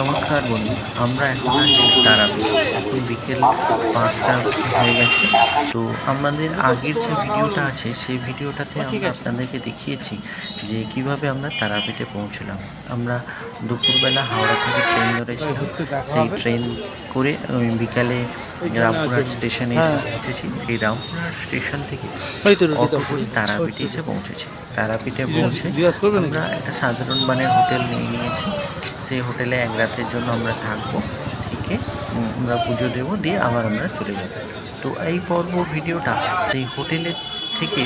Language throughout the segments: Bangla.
নমস্কার বন্ধু আমরা এখন আছি তারাপীঠ। এখন বিকেল পাঁচটা হয়ে গেছে। তো আমাদের আগের যে ভিডিওটা আছে সেই ভিডিওটাতে আমরা আপনাদেরকে দেখিয়েছি যে কীভাবে আমরা তারাপীঠে পৌঁছলাম। আমরা দুপুরবেলা হাওড়া থেকে ট্রেন ধরেছিলাম সেই ট্রেন করে ওই বিকালে রামপুরহাট স্টেশনে এসে পৌঁছেছি। এই রামপুরহাট স্টেশন থেকে অটো করে তারাপীঠে এসে পৌঁছেছি। তারাপীঠে পৌঁছে আমরা একটা সাধারণ মানের হোটেল নিয়ে নিয়েছি। সেই হোটেলে এক রাতের জন্য আমরা থাকব থেকে আমরা পুজো দেবো, দিয়ে আবার আমরা চলে যাব। তো এই পর্ব ভিডিওটা সেই হোটেলের থেকে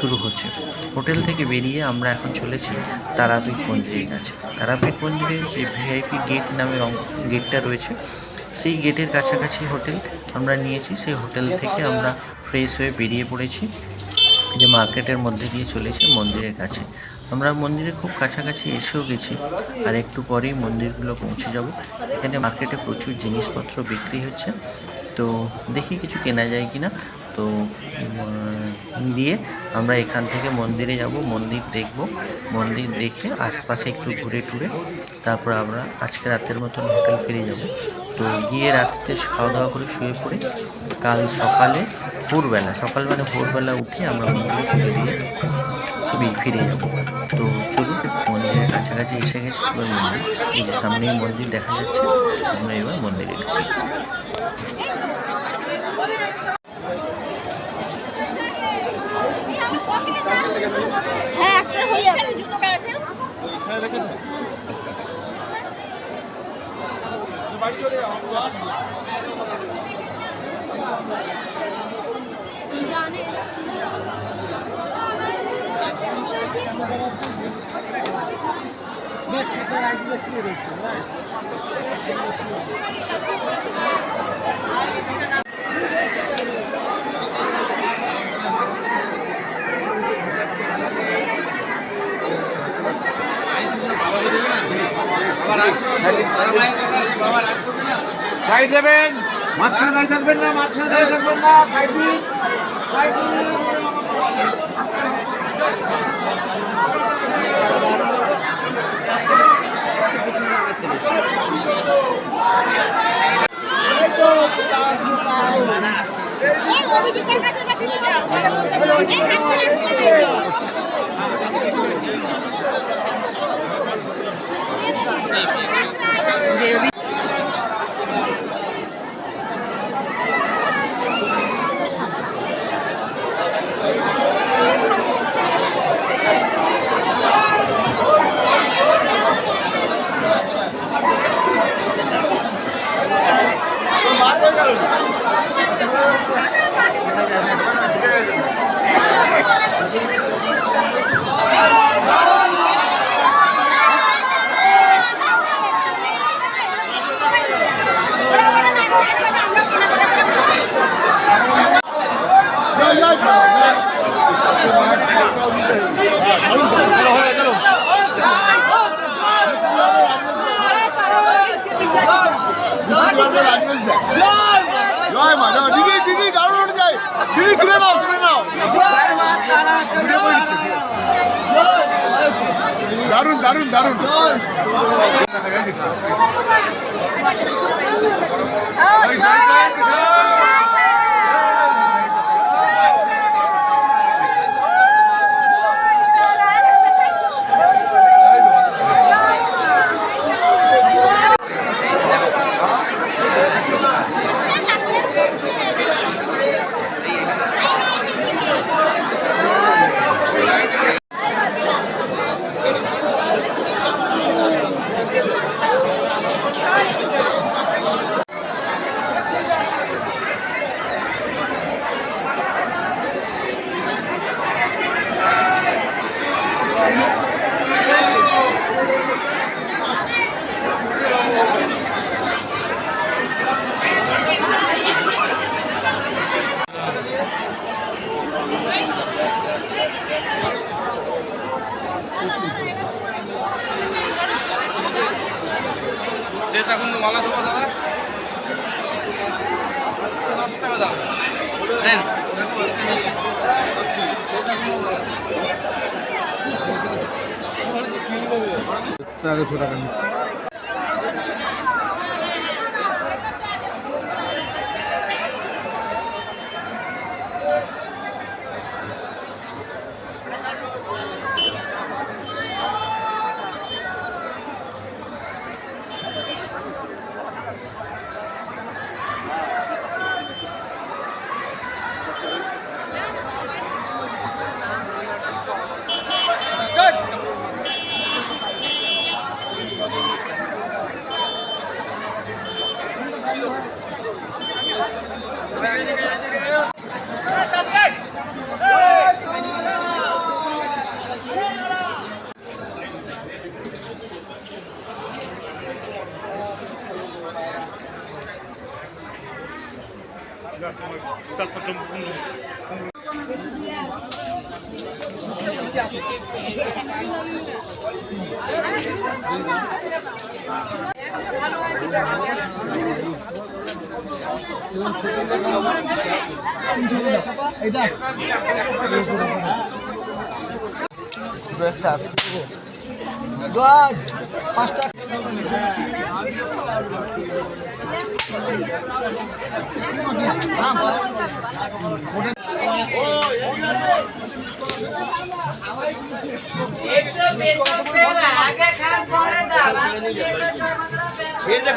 শুরু হচ্ছে। হোটেল থেকে বেরিয়ে আমরা এখন চলেছি তারাপীঠ মন্দিরের কাছে তারাপীঠ মন্দিরের যে ভিআইপি গেট নামের অং- গেটটা রয়েছে, সেই গেটের কাছাকাছি হোটেল আমরা নিয়েছি। সেই হোটেল থেকে আমরা ফ্রেশ হয়ে বেরিয়ে পড়েছি। যে মার্কেটের মধ্যে দিয়ে চলেছে মন্দিরের কাছে। আমরা মন্দিরে খুব কাছাকাছি এসেও গেছি, আর একটু পরেই মন্দিরগুলো পৌঁছে যাব। এখানে মার্কেটে প্রচুর জিনিসপত্র বিক্রি হচ্ছে। তো দেখি কিছু কেনা যায় কি না তো দিয়ে আমরা এখান থেকে মন্দিরে যাব, মন্দির দেখব। মন্দির দেখে আশপাশে একটু ঘুরে টুরে তারপর আমরা আজকে রাতের মতন হোটেল ফিরে যাব। তো গিয়ে রাত্রিতে খাওয়া দাওয়া করে শুয়ে পড়ে। কাল সকালে ভোরবেলা সকাল মানে ভোরবেলা উঠে আমরা মন্দিরে পুজো দিয়ে ফিরে- ফিরে যাব তো চলুন মন্দিরের কাছাকাছি এসে গেছি এবার মন্দির। এই যে সামনেই মন্দির দেখা যাচ্ছে আমরা এবার মন্দিরে ঢুকি। হ্যাঁ একটা হয়ে যাবে জুতোটা আছে সাইড যাবেন মাঝখানে দাঁড়িয়ে থাকবেন না মাঝখানে দাঁড়িয়ে থাকবেন না সাইড দিন সাইড দিন। অভিজিতের কাছে এটা দিতে দাও এই হাতটা আসছে জয় মা জয় দিদি দিদি দারুণ উঠে যায় দিদি তুলে নাও তুলে নাও ভিডিও করে দিচ্ছি, ঠিক দারুণ দারুণ দারুণ। সেটা কিন্তু মালা দেবো দাদা। দশ টাকা দাম। নেন তেরোশো টাকা নিচ্ছি। Chittagong Thank you. পাঁচটা ওই একদম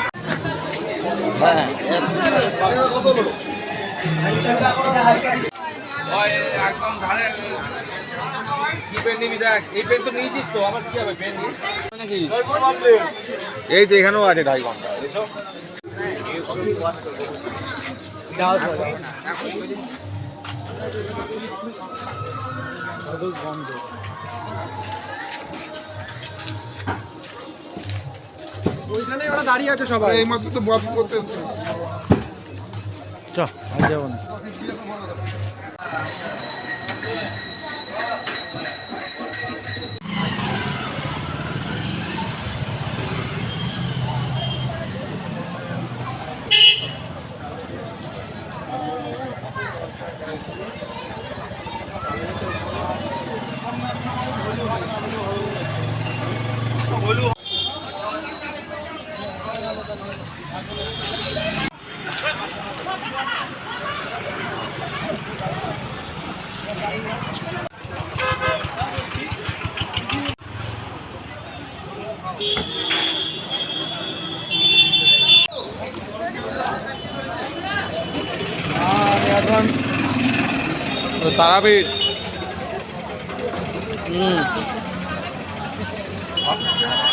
এই তো এখানেও আছে ঢাই ঘণ্টা ওইখানে ওরা দাঁড়িয়ে আছে সবাই এই মাত্র তো বস করতে। চ আর যাব না তারাপীঠ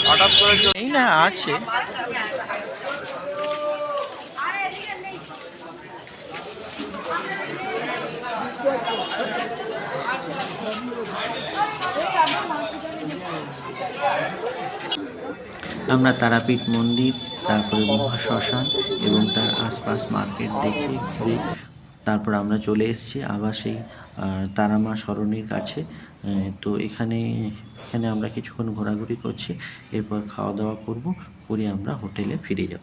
হঠাৎ করে এই না আছে। আমরা তারাপীঠ মন্দির তারপরে মহা শ্মশান এবং তার আশপাশ মার্কেট দেখে ঘুরে তারপর আমরা চলে এসেছি আবার সেই তারামা সরণির কাছে। তো এখানে এখানে আমরা কিছুক্ষণ ঘোরাঘুরি করছি, এরপর খাওয়া দাওয়া করব, করে আমরা হোটেলে ফিরে যাব।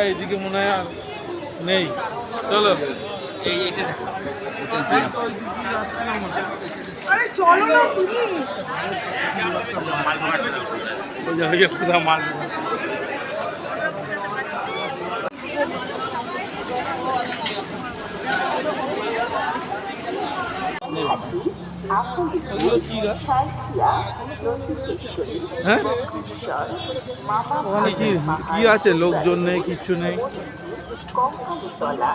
এইদিকে মনে হয় আর নেই। চলো। আরে চলো না তুমি। মাল হ্যাঁ? কি আছে? লোকজন নেই কিচ্ছু নেই। Kankalitala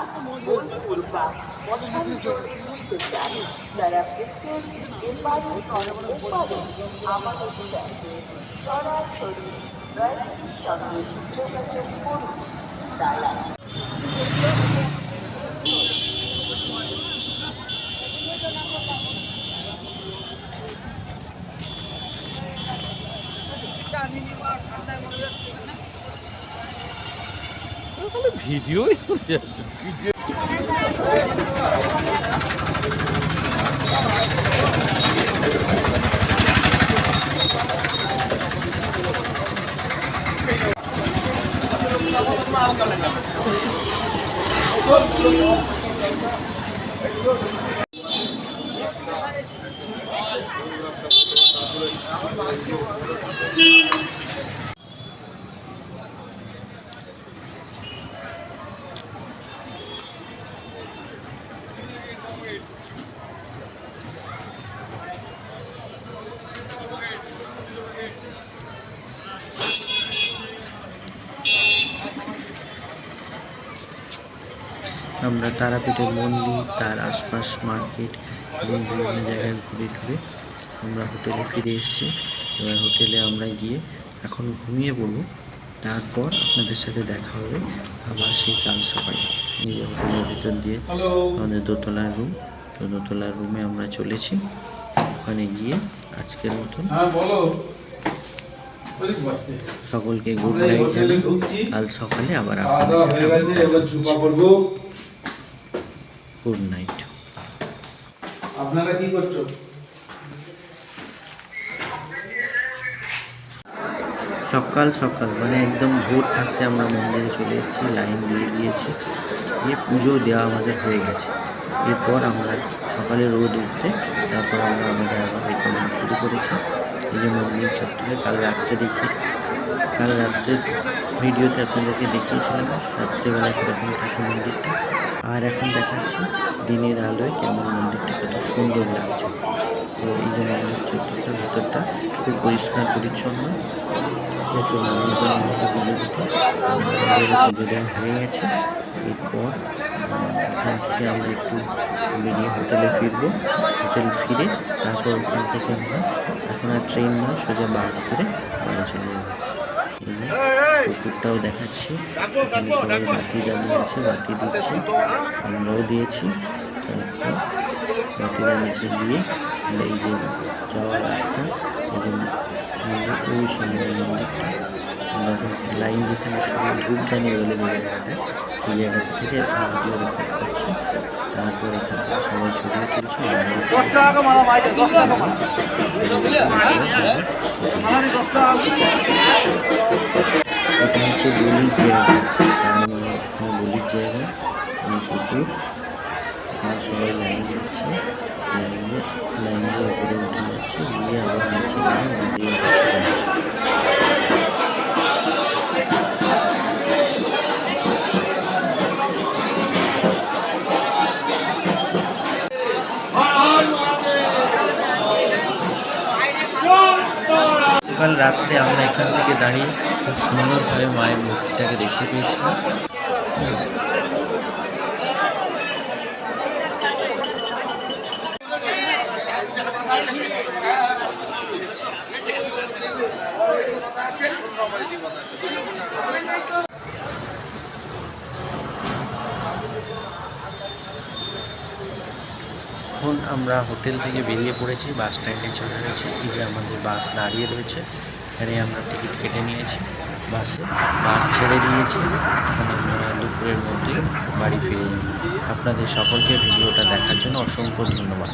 Video ya video. Thank you. আমরা তারাপীঠের মন্দির তার আশপাশ মার্কেট এবং বিভিন্ন জায়গায় ঘুরে ঘুরে আমরা হোটেলে ফিরে এসেছি। এবার হোটেলে আমরা গিয়ে এখন ঘুমিয়ে পড়ব। তারপর আপনাদের সাথে দেখা হবে আবার সেই কাল সকালে। এই যে হোটেলের ভিতর দিয়ে আমাদের দোতলার রুম। তো দোতলার রুমে আমরা চলেছি। ওখানে গিয়ে আজকের মতন সকলকে গুড নাইট জানাই কাল সকালে আবার আপনাদের সাথে। Good night. আপনারা কি করছ? সকাল সকাল। মানে একদম ভোর থাকতে আমরা মন্দিরে চলে এসেছি লাইন দিয়ে দিয়েছি। দিয়ে পুজো দেওয়া আমাদের হয়ে গেছে। এরপর আমরা সকালে রোদ উঠতে তারপর আমরা আমাদের আবার এখানে শুরু করেছি। এই যে মন্দির চত্বরে কাল রাত্রে দেখি। কাল রাত্রে ভিডিওতে আপনাদেরকে দেখিয়েছিলাম রাত্রেবেলা কীরকম থাকে মন্দিরটা। আর এখন দেখাচ্ছি দিনের আলোয় কেমন মন্দিরটা কত সুন্দর লাগছে। তো এই যে মন্দির চত্বরটার ভিতরটা খুব পরিষ্কার, পরিচ্ছন্ন। হয়ে গেছে। এরপর ওখান থেকে আমরা একটু বেরিয়ে হোটেলে ফিরবো। হোটেল ফিরে তারপর ওখান থেকে আমরা এখন আর ট্রেন নয় সোজা বাস ধরে বাড়ি চলে যাব। পুকুরটাও দেখাচ্ছি। বাতি জ্বালিয়ে আছে বাতি দিচ্ছে। আমরাও দিয়েছি। বাতি জ্বালিয়ে দিয়ে এই যে যাওয়ার রাস্তা মন্দির ওই সামনে মন্দিরটা লাইন যেখানে সবাই ধূপদানি বলে জায়গাটা সেই জায়গাটা থেকে ভিডিও রেকর্ড করছি। তারপর এখান থেকে সবাই ছবি তুলছে আমরাও এটা হচ্ছে গলির জায়গা। এখানে গলির জায়গা এখানে সবাই লাইন দিচ্ছে লাইন দিয়ে লাইন দিয়ে উপরে উঠে যাচ্ছে দিয়ে আবার নিচে গিয়ে মন্দিরে যাচ্ছে কাল রাত্রে আমরা এখান থেকে দাঁড়িয়ে খুব সুন্দরভাবে মায়ের মূর্তিটাকে দেখতে পেয়েছিলাম। এখন আমরা হোটেল থেকে বেরিয়ে পড়েছি, বাস স্ট্যান্ডে চলে গেছি। এই যে আমাদের বাস দাঁড়িয়ে রয়েছে, এখানে আমরা টিকিট কেটে নিয়েছি, বাসে। বাস ছেড়ে দিয়েছি আমরা দুপুরের মধ্যে বাড়ি ফিরে আপনাদের সকলকে ভিডিওটা দেখার জন্য অসংখ্য ধন্যবাদ।